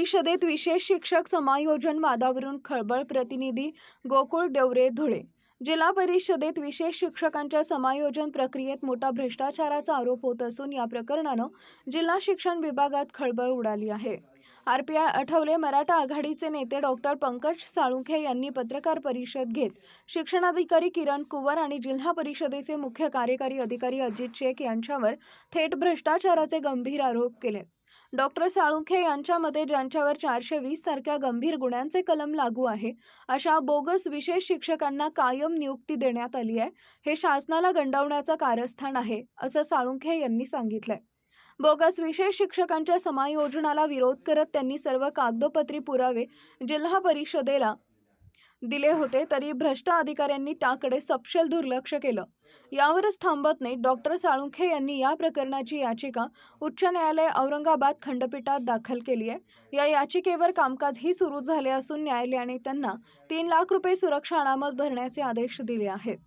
परिषदेत विशेष शिक्षक समायोजन वादावरून खळबळ प्रतिनिधी गोकुळ देवरे धुळे. जिल्हा परिषदेत विशेष शिक्षकांच्या समायोजन प्रक्रियेत मोठा भ्रष्टाचाराचा आरोप होत असून या प्रकरणानं जिल्हा शिक्षण विभागात खळबळ उडाली आहे. R P I Athawale Maratha आघाडीचे नेते डॉक्टर पंकज साळुंखे यांनी पत्रकार परिषद घेत शिक्षणाधिकारी किरण कुवर आणि जिल्हा परिषदेचे मुख्य कार्यकारी अधिकारी अजित शेख यांच्यावर थेट भ्रष्टाचाराचे गंभीर आरोप केले डॉक्टर साळुंखे यांच्या मते ज्यांच्यावर चारशे वीस सारख्या गंभीर गुन्ह्यांचे कलम लागू आहे अशा बोगस विशेष शिक्षकांना कायम नियुक्ती देण्यात आली आहे. हे शासनाला गंडवण्याचं कारस्थान आहे असं साळुंखे यांनी सांगितलंय. बोगस विशेष शिक्षकांच्या समायोजनाला विरोध करत त्यांनी सर्व कागदोपत्री पुरावे जिल्हा परिषदेला दिले होते तरी भ्रष्ट अधिकाऱ्यांनी त्याकडे सपशेल दुर्लक्ष केलं. यावरच थांबत नाही डॉक्टर साळुंखे यांनी या प्रकरणाची याचिका उच्च न्यायालय औरंगाबाद खंडपीठात दाखल केली आहे. या याचिकेवर कामकाजही सुरू झाले असून न्यायालयाने त्यांना तीन लाख रुपये सुरक्षा अनामत भरण्याचे आदेश दिले आहेत.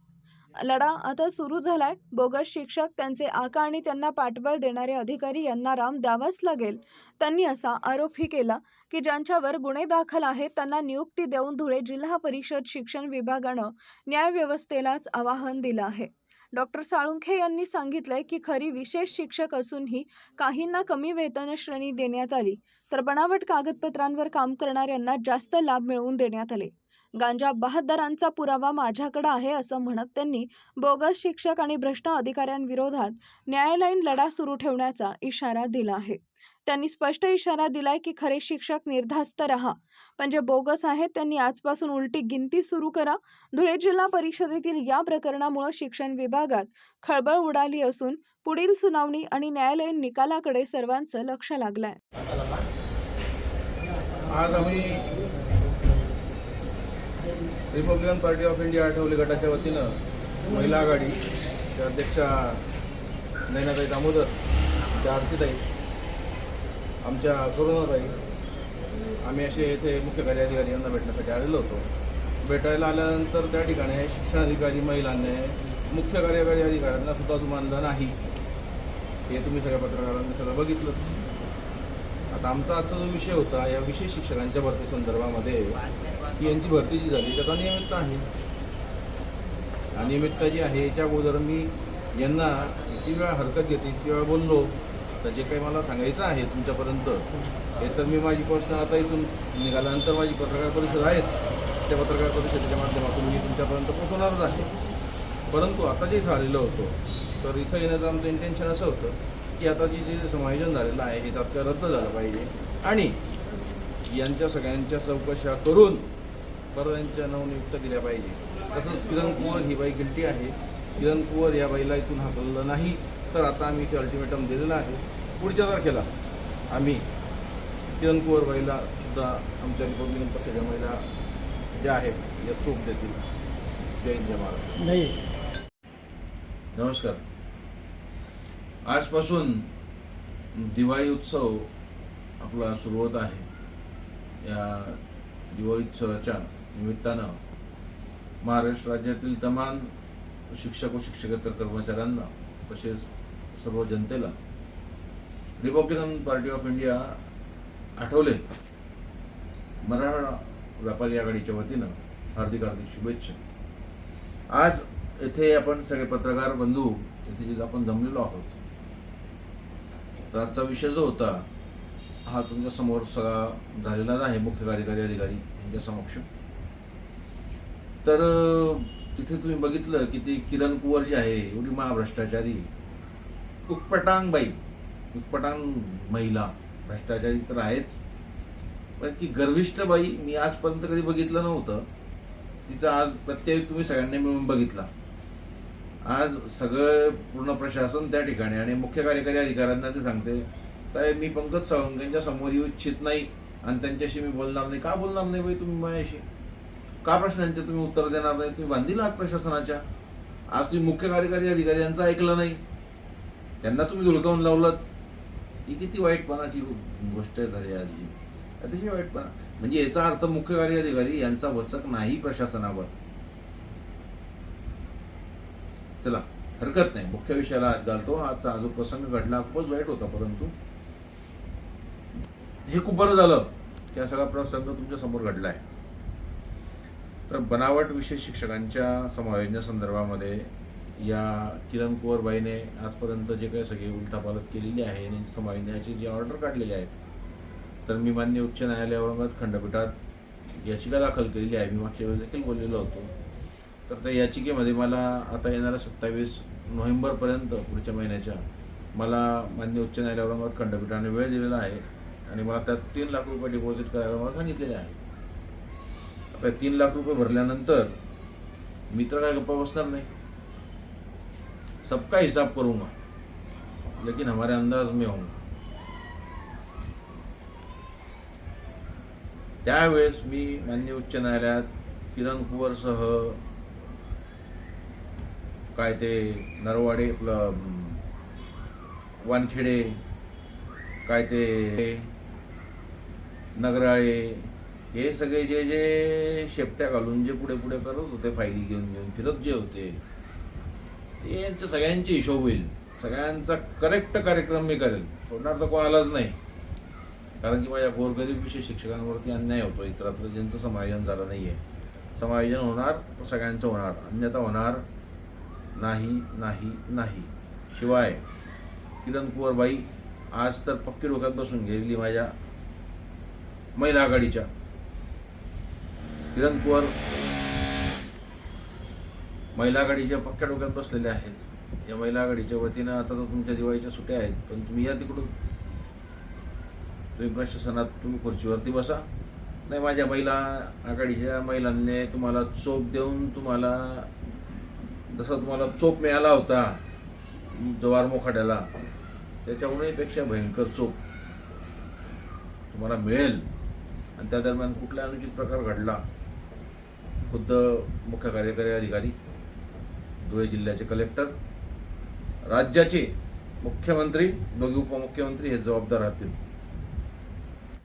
लढा आता सुरू झालाय. बोगस शिक्षक त्यांचे आका आणि त्यांना पाठबळ देणारे अधिकारी यांना राम द्यावाच लागेल. त्यांनी असा आरोपही केला की ज्यांच्यावर गुन्हे दाखल आहेत त्यांना नियुक्ती देऊन धुळे जिल्हा परिषद शिक्षण विभागानं न्यायव्यवस्थेलाच आवाहन दिलं आहे. डॉक्टर साळुंखे यांनी सांगितलंय की खरी विशेष शिक्षक असूनही काहींना कमी वेतन श्रेणी देण्यात आली तर बनावट कागदपत्रांवर काम करणाऱ्यांना जास्त लाभ मिळवून देण्यात आले. गांजा बहादरांचा पुरावा माझ्याकडे आहे असं म्हणत त्यांनी बोगस शिक्षक आणि भ्रष्ट अधिकाऱ्यांविरोधात न्यायालयीन लढा सुरू ठेवण्याचा इशारा दिला आहे. त्यांनी स्पष्ट इशारा दिलाय की खरे शिक्षक निर्धास्त रहा. पण जे बोगस आहेत त्यांनी आजपासून उलटी गिनती सुरू करा. धुळे जिल्हा परिषदेतील या प्रकरणामुळे शिक्षण विभागात खळबळ उडाली असून पुढील सुनावणी आणि न्यायालयीन निकालाकडे सर्वांचं लक्ष लागलंय. आज आम्ही republican party of India Athawale गटाच्या वतीनं महिला आघाडीच्या अध्यक्षा नैनाताई दामोदर त्या आरतीताई आमच्या करुणाताई आम्ही असे येथे मुख्य कार्याधिकारी यांना भेटण्यासाठी आलेलो होतो. भेटायला आल्यानंतर त्या ठिकाणी शिक्षणाधिकारी महिलांनी मुख्य कार्यकारी अधिकाऱ्यांना सुद्धा जुमानलं नाही. हे तुम्ही सगळ्या पत्रकारांनी सगळं बघितलंच. आता आमचा आजचा जो विषय होता या विशेष शिक्षकांच्या भरती संदर्भामध्ये की यांची भरती जी झाली. त्याचा अनियमितता आहे. अनियमितता जी आहे याच्या अगोदर मी यांना किती वेळा हरकत घेते किती वेळा बोललो तर जे काही मला सांगायचं आहे तुमच्यापर्यंत हे तर मी माझी पर्सनल आता इथून निघाल्यानंतर माझी पत्रकार परिषद आहेच. त्या पत्रकार परिषदेच्या माध्यमातून मी तुमच्यापर्यंत पोहोचणारच आहे. परंतु आता जे झालेलं होतं तर इथं येण्याचं आमचं इंटेन्शन असं होतं की आता जी जे समायोजन झालेलं आहे हे तात्काळ रद्द झालं पाहिजे. आणि यांच्या सगळ्यांच्या चौकशा करून परत यांच्या नवनियुक्त केल्या पाहिजे. तसंच किरण कुंवर ही बाई गिल्टी आहे. किरण कुंवर या बाईला इथून हाकललं नाही तर आता आम्ही ते अल्टिमेटम दिलेलं आहे. पुढच्या तारखेला आम्ही किरण कुंवर बाईला सुद्धा आमच्या रिपब्लिकन पक्षाच्या महिला ज्या आहेत या चूक देतील. जय हिंद जय नाही. नमस्कार. आजपासून दिवाळी उत्सव आपला सुरू होत आहे. या दिवाळी उत्सवाच्या निमित्तानं महाराष्ट्र राज्यातील तमाम शिक्षक व शिक्षकेतर कर्मचाऱ्यांना तसेच सर्व जनतेला republican party of India Athawale. Maratha व्यापारी आघाडीच्या वतीनं हार्दिक हार्दिक शुभेच्छा. आज येथे आपण सगळे पत्रकार बंधू येथे जे आपण जमलेलो आहोत तर आजचा विषय जो होता हा तुमच्यासमोर सगळा झालेलाच आहे मुख्य कार्यकारी अधिकारी यांच्या समक्ष. तर तिथे तुम्ही बघितलं की ती किरण कुवर जी आहे एवढी महाभ्रष्टाचारी उटपटांग बाई उटपटांग महिला भ्रष्टाचारी तर आहेच. पण ती गर्विष्ठ बाई मी आजपर्यंत कधी बघितलं नव्हतं. तिचा आज प्रत्येक तुम्ही सगळ्यांनी मिळून बघितला. आज सगळं पूर्ण प्रशासन त्या ठिकाणी आणि मुख्य कार्यकारी अधिकाऱ्यांना ते सांगते साहेब मी पंकज सावंत समोर येऊ इच्छित नाही आणि त्यांच्याशी मी बोलणार नाही. का बोलणार नाही बाई तुम्ही माझ्याशी? का प्रश्नांचे तुम्ही उत्तर देणार नाही? तुम्ही बांधील आहात प्रशासनाच्या. आज तुम्ही मुख्य कार्यकारी अधिकारी यांचं ऐकलं नाही. त्यांना तुम्ही धुडकावून लावलं ही किती वाईटपणाची गोष्ट झाली आज. ही अतिशय वाईटपणा. म्हणजे याचा अर्थ मुख्य कार्यकारी अधिकारी यांचा वचक नाही प्रशासनावर. चला हरकत नाही. मुख्य विषयाला हात घालतो. आजचा जो प्रसंग घडला खूपच वाईट होता परंतु हे खूप बरं झालं त्या सगळा प्रसंग तुमच्यासमोर घडला आहे तर बनावट विषय शिक्षकांच्या समायोजनासंदर्भामध्ये या किरण कुवरबाईने आजपर्यंत जे काही सगळी उलथापालत केलेली आहे आणि समायोजनाची जे ऑर्डर काढलेली आहेत तर मी मान्य उच्च न्यायालय औरंगाबाद खंडपीठात याचिका दाखल केलेली आहे. मी मागच्या वेळेस देखील बोललेलो होतो. तर त्या याचिकेमध्ये मला आता येणाऱ्या सत्तावीस नोव्हेंबरपर्यंत पुढच्या महिन्याच्या मला मान्य उच्च न्यायालय औरंगाबाद खंडपीठाने वेळ दिलेला आहे आणि मला त्यात तीन लाख रुपये डिपॉझिट करायला मला सांगितलेले आहे. आता तीन लाख रुपये भरल्यानंतर मी तर काय गप्पा बसणार नाही. सबका हिसाब करूंगा लेकिन हमारे अंदाज में होऊंगा त्यावेळेस मी मान्य उच्च न्यायालयात किरण कुवरसह काय ते नरवाडे आपलं वानखेडे काय ते नगराळे हे सगळे जे जे शेपट्या घालून जे पुढे पुढे करत होते फायली घेऊन घेऊन फिरत जे होते यांच्या सगळ्यांचे हिशोब होईल. सगळ्यांचा करेक्ट कार्यक्रम मी करेल. सोडणार तर कोणालाच नाही. कारण की माझ्या गोरगरीब विशेष शिक्षकांवरती अन्याय होतो इतरत्र ज्यांचं समायोजन झालं नाही आहे समायोजन होणार तर सगळ्यांचं होणार. अन्यथा होणार नाही नाही नाही. शिवाय किरण कुवरबाई आज तर पक्की डोक्यात बसून गेलेली माझ्या महिला आघाडीच्या. किरण कुवर महिला आघाडीच्या पक्क्या डोक्यात बसलेल्या आहेत. या महिला आघाडीच्या वतीनं आता तर तुमच्या दिवाळीच्या सुट्या आहेत पण तुम्ही या तिकडून. तुम्ही प्रशासनात तुम्ही खुर्चीवरती बसा. नाही माझ्या महिला आघाडीच्या महिलांनी तुम्हाला चोप देऊन तुम्हाला जसा तुम्हाला चोप मिळाला होता जवार मोखाड्याला त्याच्याहूनही पेक्षा भयंकर चोप तुम्हाला मिळेल. आणि त्या दरम्यान कुठला अनुचित प्रकार घडला? खुद्द मुख्य कार्यकारी अधिकारी धुळे जिल्ह्याचे कलेक्टर राज्याचे मुख्यमंत्री दोघे उपमुख्यमंत्री हे जबाबदार राहतील.